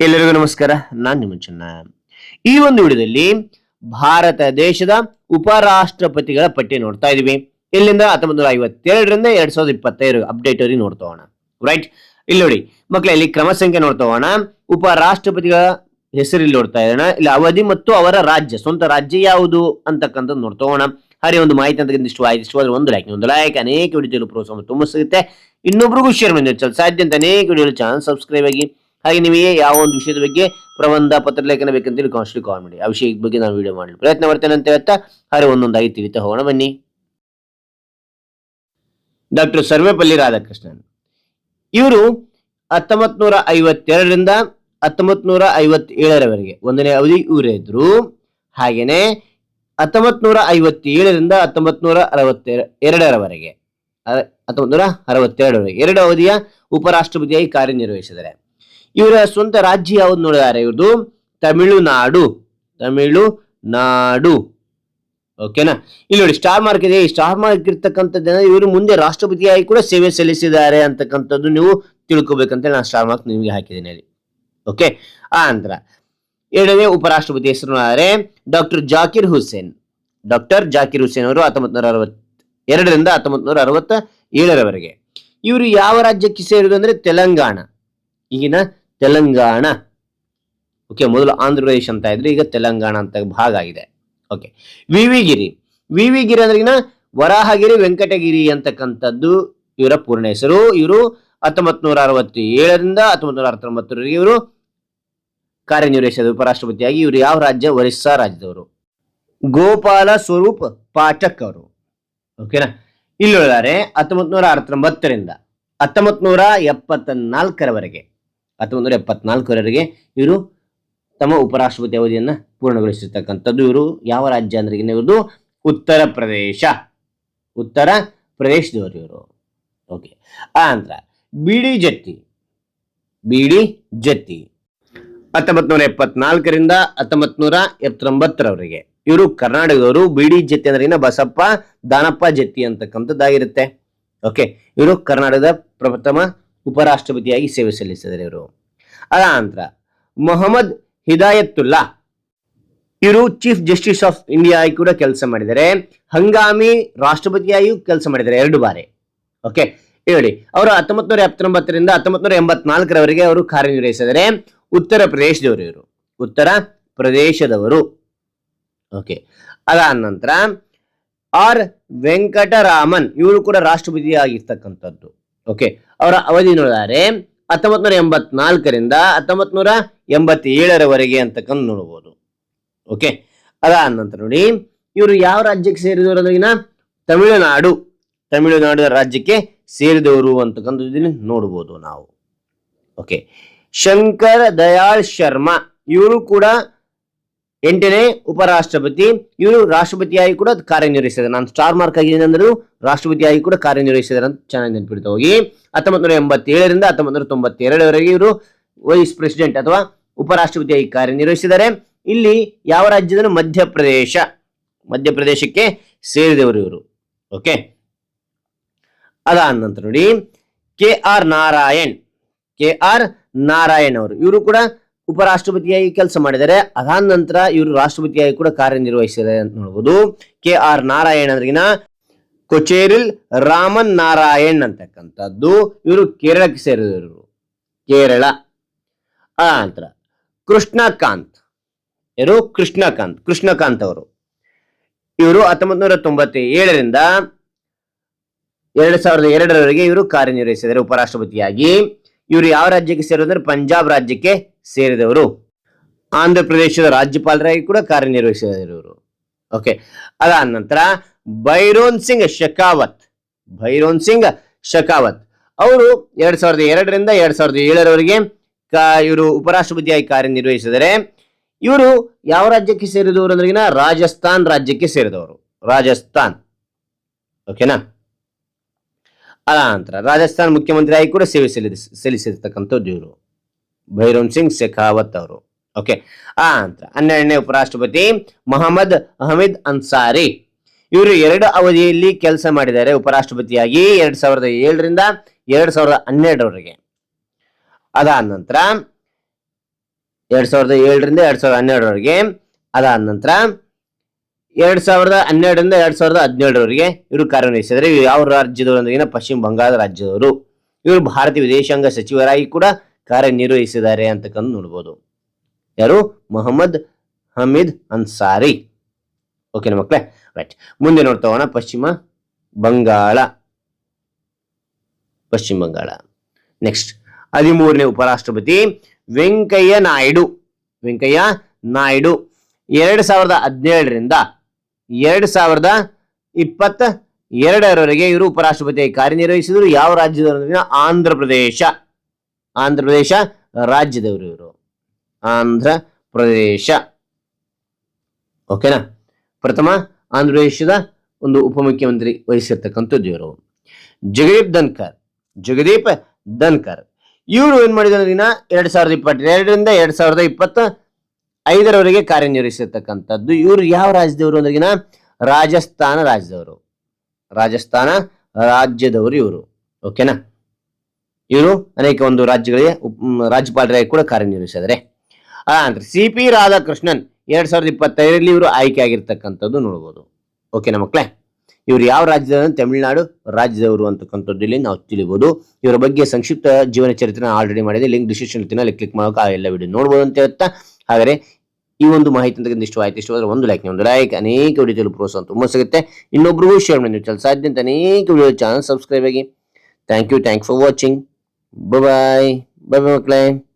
ಎಲ್ಲರಿಗೂ ನಮಸ್ಕಾರ. ನಾನು ನಿಮ್ಮ ಚೆನ್ನ. ಈ ಒಂದು ವಿಡಿಯೋದಲ್ಲಿ ಭಾರತ ದೇಶದ ಉಪರಾಷ್ಟ್ರಪತಿಗಳ ಪಟ್ಟಿ ನೋಡ್ತಾ ಇದೀವಿ. ಇಲ್ಲಿಂದ ಹತ್ತೊಂಬತ್ತು ನೂರ ಐವತ್ತೆರಡರಿಂದ ಎರಡ್ ಸಾವಿರದ ಇಪ್ಪತ್ತೈದು ಅಪ್ಡೇಟ್ ಅವ್ರಿಗೆ ನೋಡ್ತಾ ರೈಟ್ ಇಲ್ಲಿ ನೋಡಿ ಮಕ್ಕಳ ಇಲ್ಲಿ ಕ್ರಮ ಸಂಖ್ಯೆ ನೋಡ್ತಾ ಹೋಗೋಣ. ಉಪರಾಷ್ಟ್ರಪತಿಗಳ ಹೆಸರಿಲ್ಲಿ ನೋಡ್ತಾ ಇರೋಣ. ಇಲ್ಲಿ ಅವಧಿ ಮತ್ತು ಅವರ ರಾಜ್ಯ, ಸ್ವಂತ ರಾಜ್ಯ ಯಾವುದು ಅಂತಕ್ಕಂಥದ್ದು ನೋಡ್ತಾ ಹಾಗೆ ಒಂದು ಮಾಹಿತಿ ಅಂತ ಇಷ್ಟು ಆಯ್ತು ಇಷ್ಟು ಆದ್ರೆ ಒಂದು ಲೈಕ್ ಒಂದು ಲೈಕ್ ಅನೇಕ ವಿಡಿಯೋಗಳು ಪ್ರೋತ್ಸಾಹ ತುಂಬ ಸಿಗುತ್ತೆ. ಇನ್ನೊಬ್ರಿಗೂ ಶೇರ್ ಮಾಡಿ. ಸಾಧ್ಯ ಅಂತ ಅನೇಕ ವಿಡಿಯೋ ಚಾನಲ್ ಸಬ್ಸ್ಕ್ರೈಬ್ ಆಗಿ ಹಾಗೆ ನಿಮಗೆ ಯಾವ ಒಂದು ವಿಷಯದ ಬಗ್ಗೆ ಪ್ರಬಂಧ ಪತ್ರ ಪತ್ರಲೇಖನ ಬೇಕಂತೇಳಿ ಕಾನ್ಸ್ಟಿ ಕಾಲ್ ಮಾಡಿ. ಆ ವಿಷಯದ ಬಗ್ಗೆ ನಾನು ವಿಡಿಯೋ ಮಾಡಲು ಪ್ರಯತ್ನ ಮಾಡ್ತೇನೆ ಅಂತ ಹೇಳ್ತಾ ಹಾಗೆ ಒಂದೊಂದಾಗಿ ತಿಳಿತಾ ಹೋಗೋಣ. ಬನ್ನಿ. ಡಾಕ್ಟರ್ ಸರ್ವೇಪಲ್ಲಿ ರಾಧಾಕೃಷ್ಣನ್. ಇವರು ಹತ್ತೊಂಬತ್ ನೂರ ಐವತ್ತೆರಡರಿಂದ ಹತ್ತೊಂಬತ್ ನೂರ ಐವತ್ತೇಳರವರೆಗೆ ಒಂದನೇ ಅವಧಿ ಇವರೇ ಹಾಗೇನೆ ಹತ್ತೊಂಬತ್ ನೂರ ಐವತ್ತೇಳರಿಂದ ಹತ್ತೊಂಬತ್ ನೂರ ಅರವತ್ತೆರ ಎರಡರವರೆಗೆ ಹತ್ತೊಂಬತ್ ನೂರ ಅರವತ್ತೆರಡರವರೆಗೆ ಎರಡು ಅವಧಿಯ ಉಪರಾಷ್ಟ್ರಪತಿಯಾಗಿ ಕಾರ್ಯನಿರ್ವಹಿಸಿದ್ದಾರೆ. ಇವರ ಸ್ವಂತ ರಾಜ್ಯ ಯಾವ್ದು ನೋಡಿದ್ದಾರೆ ಇವ್ರದ್ದು ತಮಿಳುನಾಡು. ತಮಿಳುನಾಡು. ಓಕೆನಾ ಇಲ್ಲಿ ನೋಡಿ ಸ್ಟಾರ್ ಮಾರ್ಕ್ ಇದೆ. ಈ ಸ್ಟಾರ್ ಮಾರ್ಕ್ ಇರ್ತಕ್ಕಂಥದ್ದನ್ನ ಇವರು ಮುಂದೆ ರಾಷ್ಟ್ರಪತಿಯಾಗಿ ಕೂಡ ಸೇವೆ ಸಲ್ಲಿಸಿದ್ದಾರೆ ಅಂತಕ್ಕಂಥದ್ದು ನೀವು ತಿಳ್ಕೊಬೇಕಂತ ನಾನು ಸ್ಟಾರ್ ಮಾರ್ಕ್ ನಿಮಗೆ ಹಾಕಿದ್ದೀನಿ ಅಲ್ಲಿ ಓಕೆ ಆ ನಂತರ ಎರಡನೇ ಉಪರಾಷ್ಟ್ರಪತಿ ಹೆಸರು ಆದರೆ ಡಾಕ್ಟರ್ ಜಾಕಿರ್ ಹುಸೇನ್. ಡಾಕ್ಟರ್ ಜಾಕಿರ್ ಹುಸೇನ್ ಅವರು ಹತ್ತೊಂಬತ್ತು ನೂರ ಅರವತ್ ಎರಡರಿಂದ ಹತ್ತೊಂಬತ್ತು ನೂರ ಅರವತ್ತ ಏಳರವರೆಗೆ. ಇವರು ಯಾವ ರಾಜ್ಯಕ್ಕೆ ಸೇರಿದ್ರು ಅಂದ್ರೆ ತೆಲಂಗಾಣ. ಈಗಿನ ತೆಲಂಗಾಣ. ಓಕೆ ಮೊದಲು ಆಂಧ್ರ ಪ್ರದೇಶ್ ಅಂತ ಇದ್ರೆ ಈಗ ತೆಲಂಗಾಣ ಅಂತ ಭಾಗ ಆಗಿದೆ. ಓಕೆ ವಿವಿಗಿರಿ. ವಿವಿಗಿರಿ ಅಂದ್ರೆ ವರಾಹಗಿರಿ, ವೆಂಕಟಗಿರಿ ಅಂತಕ್ಕಂಥದ್ದು ಇವರ ಪೂರ್ಣ ಹೆಸರು. ಇವರು ಹತ್ತೊಂಬತ್ ನೂರ ಅರವತ್ತ ಏಳರಿಂದ ಹತ್ತೊಂಬತ್ ನೂರ ಅರವತ್ತೊಂಬತ್ತರವರೆಗೆ ಇವರು ಕಾರ್ಯನಿರ್ವಹಿಸಿದ ಉಪರಾಷ್ಟ್ರಪತಿಯಾಗಿ ಇವರು ಯಾವ ರಾಜ್ಯ? ಒರಿಸ್ಸಾ ರಾಜ್ಯದವರು. ಗೋಪಾಲ ಸ್ವರೂಪ್ ಪಾಠಕ್ ಅವರು. ಓಕೆನಾ ಇಲ್ಲಿ ಹತ್ತೊಂಬತ್ ನೂರ ಅರವತ್ತೊಂಬತ್ತರಿಂದ ಹತ್ತೊಂಬತ್ ನೂರ ಎಪ್ಪತ್ತ ನಾಲ್ಕರವರೆಗೆ ಹತ್ತೊಂಬತ್ತು ನೂರ ಎಪ್ಪತ್ನಾಲ್ಕರವರೆಗೆ ಇವರು ತಮ್ಮ ಉಪರಾಷ್ಟ್ರಪತಿ ಅವಧಿಯನ್ನು ಪೂರ್ಣಗೊಳಿಸಿರ್ತಕ್ಕಂಥದ್ದು. ಇವರು ಯಾವ ರಾಜ್ಯ ಅಂದ್ರೆ ಇವ್ರದ್ದು ಉತ್ತರ ಪ್ರದೇಶ. ಉತ್ತರ ಪ್ರದೇಶದವರು ಇವರು. ಓಕೆ ಆ ನಂತರ ಬಿಡಿ ಜತ್ತಿ. ಬಿಡಿ ಜತ್ತಿ. ಹತ್ತೊಂಬತ್ ನೂರ ಎಪ್ಪತ್ನಾಲ್ಕರಿಂದ ಹತ್ತೊಂಬತ್ ನೂರ ಎಪ್ಪತ್ತೊಂಬತ್ತರವರೆಗೆ ಇವರು ಕರ್ನಾಟಕದವರು. ಬಿಡಿ ಜತ್ತಿ ಅಂದ್ರೆ ಬಸಪ್ಪ, ದಾನಪ್ಪ ಜತ್ತಿ ಅಂತಕ್ಕಂಥದ್ದಾಗಿರುತ್ತೆ. ಓಕೆ ಇವರು ಕರ್ನಾಟಕದ ಪ್ರಥಮ ಉಪರಾಷ್ಟ್ರಪತಿಯಾಗಿ ಸೇವೆ ಸಲ್ಲಿಸಿದರೆ ಇವರು. ಅದ ನಂತರ ಮೊಹಮ್ಮದ್ ಹಿದಾಯತ್ತುಲ್ಲಾ, ಇವರು ಚೀಫ್ ಜಸ್ಟಿಸ್ ಆಫ್ ಇಂಡಿಯಾ ಆಗಿ ಕೂಡ ಕೆಲಸ ಮಾಡಿದ್ದಾರೆ ಹಂಗಾಮಿ ರಾಷ್ಟ್ರಪತಿಯಾಗಿಯೂ ಕೆಲಸ ಮಾಡಿದ್ದಾರೆ ಎರಡು ಬಾರಿ. ಓಕೆ, ಹೇಳಿ. ಅವರು ಹತ್ತೊಂಬತ್ನೂರ ಎಪ್ಪತ್ತೊಂಬತ್ತರಿಂದ ಹತ್ತೊಂಬತ್ತು ನೂರ ಎಂಬತ್ನಾಲ್ಕರವರೆಗೆ ಅವರು ಕಾರ್ಯನಿರ್ವಹಿಸಿದರೆ ಉತ್ತರ ಪ್ರದೇಶದವರು ಇವರು. ಉತ್ತರ ಪ್ರದೇಶದವರು. ಓಕೆ, ಅದಾದ ನಂತರ ಆರ್ ವೆಂಕಟರಾಮನ್, ಇವರು ಕೂಡ ರಾಷ್ಟ್ರಪತಿ ಆಗಿರ್ತಕ್ಕಂಥದ್ದು ಓಕೆ ಅವರ ಅವಧಿ ನೋಡಿದರೆ ಹತ್ತೊಂಬತ್ ನೂರ ಎಂಬತ್ನಾಲ್ಕರಿಂದ ಹತ್ತೊಂಬತ್ ನೂರ ಎಂಬತ್ತೇಳರವರೆಗೆ ಅಂತಕ್ಕಂಥ ನೋಡಬಹುದು. ಓಕೆ ಅದಾದ ನಂತರ ನೋಡಿ, ಇವರು ಯಾವ ರಾಜ್ಯಕ್ಕೆ ಸೇರಿದವರು ಅಂದ್ರೆ ತಮಿಳುನಾಡು. ತಮಿಳುನಾಡು ರಾಜ್ಯಕ್ಕೆ ಸೇರಿದವರು ಅಂತಕ್ಕಂಥದ್ದನ್ನು ನೋಡಬಹುದು ನಾವು. ಓಕೆ ಶಂಕರ್ ದಯಾಳ್ ಶರ್ಮಾ, ಇವರು ಕೂಡ ಎಂಟನೇ ಉಪರಾಷ್ಟ್ರಪತಿ ಇವರು ರಾಷ್ಟ್ರಪತಿಯಾಗಿ ಕೂಡ ಕಾರ್ಯನಿರ್ವಹಿಸಿದ್ದಾರೆ ನಾನು ಸ್ಟಾರ್ ಮಾರ್ಕ್ ಆಗಿ ಅಂದ್ರೆ ರಾಷ್ಟ್ರಪತಿಯಾಗಿ ಕೂಡ ಕಾರ್ಯನಿರ್ವಹಿಸಿದ್ದಾರೆ ಅಂತ ಚೆನ್ನಾಗಿ ನೆನಪಿಡ್ತಾ ಹೋಗಿ. ಹತ್ತೊಂಬತ್ತು ನೂರ ಎಂಬತ್ತೇಳರಿಂದ ಹತ್ತೊಂಬತ್ತು ನೂರ ಇವರು ವೈಸ್ ಪ್ರೆಸಿಡೆಂಟ್ ಅಥವಾ ಉಪರಾಷ್ಟ್ರಪತಿಯಾಗಿ ಕಾರ್ಯನಿರ್ವಹಿಸಿದ್ದಾರೆ. ಇಲ್ಲಿ ಯಾವ ರಾಜ್ಯದ ಮಧ್ಯಪ್ರದೇಶ, ಮಧ್ಯಪ್ರದೇಶಕ್ಕೆ ಸೇರಿದವರು ಇವರು. ಓಕೆ? ಅದಾದ ನಂತರ ನೋಡಿ, K R Narayan, K R Narayan ಅವರು. ಇವರು ಕೂಡ ಉಪರಾಷ್ಟ್ರಪತಿಯಾಗಿ ಕೆಲಸ ಮಾಡಿದರೆ ಅದಾದ ನಂತರ ಇವರು ರಾಷ್ಟ್ರಪತಿಯಾಗಿ ಕೂಡ ಕಾರ್ಯನಿರ್ವಹಿಸಿದ್ದಾರೆ ಅಂತ ನೋಡಬಹುದು ಕೆ ಆರ್ ನಾರಾಯಣ್ ಅಂದ್ರಿಗಿನ ಕೊಚೇರಿಲ್ ರಾಮನ್ ನಾರಾಯಣ್ ಅಂತಕ್ಕಂಥದ್ದು. ಇವರು ಕೇರಳಕ್ಕೆ ಸೇರಿದವರು. ಕೇರಳ. ಆ ನಂತರ ಕೃಷ್ಣಕಾಂತ್. ಯಾರು? ಕೃಷ್ಣಕಾಂತ್. ಕೃಷ್ಣಕಾಂತ್ ಅವರು. ಇವರು ಹತ್ತೊಂಬತ್ ನೂರ ತೊಂಬತ್ತ ಏಳರಿಂದ ಎರಡ್ ಸಾವಿರದ ಎರಡರವರೆಗೆ ಇವರು ಕಾರ್ಯನಿರ್ವಹಿಸಿದ್ದಾರೆ ಉಪರಾಷ್ಟ್ರಪತಿಯಾಗಿ. ಇವರು ಯಾವ ರಾಜ್ಯಕ್ಕೆ ಸೇರಿದ್ರೆ ಪಂಜಾಬ್ ರಾಜ್ಯಕ್ಕೆ ಸೇರಿದವರು ಆಂಧ್ರ ಪ್ರದೇಶದ ರಾಜ್ಯಪಾಲರಾಗಿ ಕೂಡ ಕಾರ್ಯನಿರ್ವಹಿಸಿದವರು. ಓಕೆ ಅದಾದ ನಂತರ ಭೈರೋನ್ ಸಿಂಗ್ ಶೆಕಾವತ್ ಭೈರೋನ್ ಸಿಂಗ್ ಶೆಕಾವತ್ ಅವರು ಎರಡ್ ಸಾವಿರದ ಎರಡರಿಂದ ಎರಡ್ ಸಾವಿರದ ಏಳರವರೆಗೆ ಇವರು ಉಪರಾಷ್ಟ್ರಪತಿಯಾಗಿ ಕಾರ್ಯನಿರ್ವಹಿಸಿದರೆ ಇವರು ಯಾವ ರಾಜ್ಯಕ್ಕೆ ಸೇರಿದವರು ಅಂದ್ರಿಗಿನ ರಾಜಸ್ಥಾನ್ ರಾಜ್ಯಕ್ಕೆ ಸೇರಿದವರು. ರಾಜಸ್ಥಾನ್. ಓಕೆನಾ ಅದ ನಂತರ ರಾಜಸ್ಥಾನ್ ಮುಖ್ಯಮಂತ್ರಿಯಾಗಿ ಕೂಡ ಸೇವೆ ಸಲ್ಲಿಸ್, ಸಲ್ಲಿಸಿರ್ತಕ್ಕಂಥದ್ದು ಇವರು. ಭೈರೋನ್ ಸಿಂಗ್ ಶೆಖಾವತ್ ಅವರು. ಓಕೆ ಆ ನಂತರ ಹನ್ನೆರಡನೇ ಉಪರಾಷ್ಟ್ರಪತಿ ಮೊಹಮ್ಮದ್ ಅಹಮದ್ ಅನ್ಸಾರಿ. ಇವರು ಎರಡು ಅವಧಿಯಲ್ಲಿ ಕೆಲಸ ಮಾಡಿದ್ದಾರೆ ಉಪರಾಷ್ಟ್ರಪತಿಯಾಗಿ ಎರಡ್ ಸಾವಿರದ ಏಳರಿಂದ ಎರಡ್ ಸಾವಿರದ ಹನ್ನೆರಡರವರೆಗೆ. ಅದಾದ ನಂತರ ಎರಡ್ ಸಾವಿರದ ಏಳರಿಂದ ಎರಡ್ ಸಾವಿರದ ಹನ್ನೆರಡರವರೆಗೆ. ಅದಾದ ನಂತರ ಎರಡ್ ಸಾವಿರದ ಹನ್ನೆರಡರಿಂದ ಎರಡ್ ಸಾವಿರದ ಹದಿನೇಳರವರೆಗೆ ಇವರು ಕಾರ್ಯನಿರ್ವಹಿಸಿದರೆ ಯಾವ ರಾಜ್ಯದವರು ಅಂದ್ರೆ ಪಶ್ಚಿಮ ಬಂಗಾಳ ರಾಜ್ಯದವರು. ಇವರು ಭಾರತೀಯ ವಿದೇಶಾಂಗ ಸಚಿವರಾಗಿ ಕೂಡ ಕಾರ್ಯನಿರ್ವಹಿಸಿದ್ದಾರೆ ಅಂತಕ್ಕಂಥ ನೋಡ್ಬೋದು. ಯಾರು? ಮೊಹಮ್ಮದ್ ಹಮೀದ್ ಅನ್ಸಾರಿ. ಓಕೆನಾ ಮಕ್ಕಳೇ ರೈಟ್ ಮುಂದೆ ನೋಡ್ತಾ ಪಶ್ಚಿಮ ಬಂಗಾಳ. ಪಶ್ಚಿಮ ಬಂಗಾಳ. ನೆಕ್ಸ್ಟ್ ಹದಿಮೂರನೇ ಉಪರಾಷ್ಟ್ರಪತಿ ವೆಂಕಯ್ಯ ನಾಯ್ಡು. ವೆಂಕಯ್ಯ ನಾಯ್ಡು. ಎರಡ್ ಸಾವಿರದ ಹದಿನೇಳರಿಂದ ಎರಡ್ ಸಾವಿರದ ಇಪ್ಪತ್ತ ಎರಡರವರೆಗೆ ಇವರು ಉಪರಾಷ್ಟ್ರಪತಿಯಾಗಿ ಕಾರ್ಯನಿರ್ವಹಿಸಿದರು. ಯಾವ ರಾಜ್ಯದ ಆಂಧ್ರ ಪ್ರದೇಶ ಆಂಧ್ರ ಪ್ರದೇಶ ರಾಜ್ಯದವರು ಇವರು. ಆಂಧ್ರ ಪ್ರದೇಶ ಓಕೆನಾ? ಪ್ರಥಮ ಆಂಧ್ರ ಪ್ರದೇಶದ ಒಂದು ಉಪಮುಖ್ಯಮಂತ್ರಿ ವಹಿಸಿರ್ತಕ್ಕಂಥದ್ದು ಇವರು. ಜಗದೀಪ್ ಧನ್ಕರ್ ಜಗದೀಪ್ ಧನ್ಕರ್. ಇವರು ಏನ್ ಮಾಡಿದ್ರು ದಿನ? ಎರಡ್ ಸಾವಿರದ ಇಪ್ಪತ್ತೆರಡರಿಂದ ಎರಡ್ ಸಾವಿರದ ಇಪ್ಪತ್ತ ಐದರವರೆಗೆ ಕಾರ್ಯನಿರ್ವಹಿಸಿರ್ತಕ್ಕಂಥದ್ದು. ಇವರು ಯಾವ ರಾಜ್ಯದವರು ಅಂದ್ರಿಗಿನ ರಾಜಸ್ಥಾನ ರಾಜ್ಯದವರು. ರಾಜಸ್ಥಾನ ರಾಜ್ಯದವರು ಇವರು. ಓಕೆನಾ? ಇವರು ಅನೇಕ ಒಂದು ರಾಜ್ಯಗಳಿಗೆ ರಾಜ್ಯಪಾಲರಾಗಿ ಕೂಡ ಕಾರ್ಯನಿರ್ವಹಿಸಿದ್ದಾರೆ. ಅಂದ್ರೆ ಸಿ ಪಿ ರಾಧಾಕೃಷ್ಣನ್ ಎರಡ್ ಸಾವಿರದ ಇಪ್ಪತ್ತೈದರಲ್ಲಿ ಇವರು ಆಯ್ಕೆ ಆಗಿರ್ತಕ್ಕಂಥದ್ದು ನೋಡ್ಬೋದು ಓಕೆನಾ ಮಕ್ಕಳೇ ಇವರು ಯಾವ ರಾಜ್ಯದವರು ತಮಿಳುನಾಡು ರಾಜ್ಯದವರು ಅಂತಕ್ಕಂಥದ್ದು ಇಲ್ಲಿ ನಾವು ತಿಳಿಬಹುದು ಇವರ ಬಗ್ಗೆ ಸಂಕ್ಷಿಪ್ತ ಜೀವನ ಚರಿತ್ರೆ ಆಲ್ರೆಡಿ ಮಾಡಿದೆ. ಲಿಂಕ್ ಡಿಸ್ಕ್ರಿಪ್ಷನ್ ಅಲ್ಲಿ ಕ್ಲಿಕ್ ಮಾಡೋಕೆ ಆ ಎಲ್ಲ ವಿಡಿಯೋ ನೋಡ್ಬೋದು ಅಂತ ಹೇಳ್ತಾ ಹಾಗಾದ್ರೆ ಈ ಒಂದು ಮಾಹಿತಿ ಅಂತ ಇಷ್ಟ ಇಷ್ಟವಾದ್ರೆ ಒಂದು ಲೈಕ್ ಒಂದು ಲೈಕ್ ಅನೇಕ ವಿಡಿಯೋದಲ್ಲಿ ಪ್ರೋತ್ಸಾಹ ತುಂಬ ಸಿಗುತ್ತೆ. ಇನ್ನೊಬ್ಬರಿಗೂ ಶೇರ್ ಮಾಡಿ ನೀವು. ಸಾಧ್ಯ ಅನೇಕ ವಿಡಿಯೋ ಚಾನಲ್ ಸಬ್ಸ್ಕ್ರೈಬ್ ಆಗಿ. Thank you thank for watching bye bye bye bye மக்களே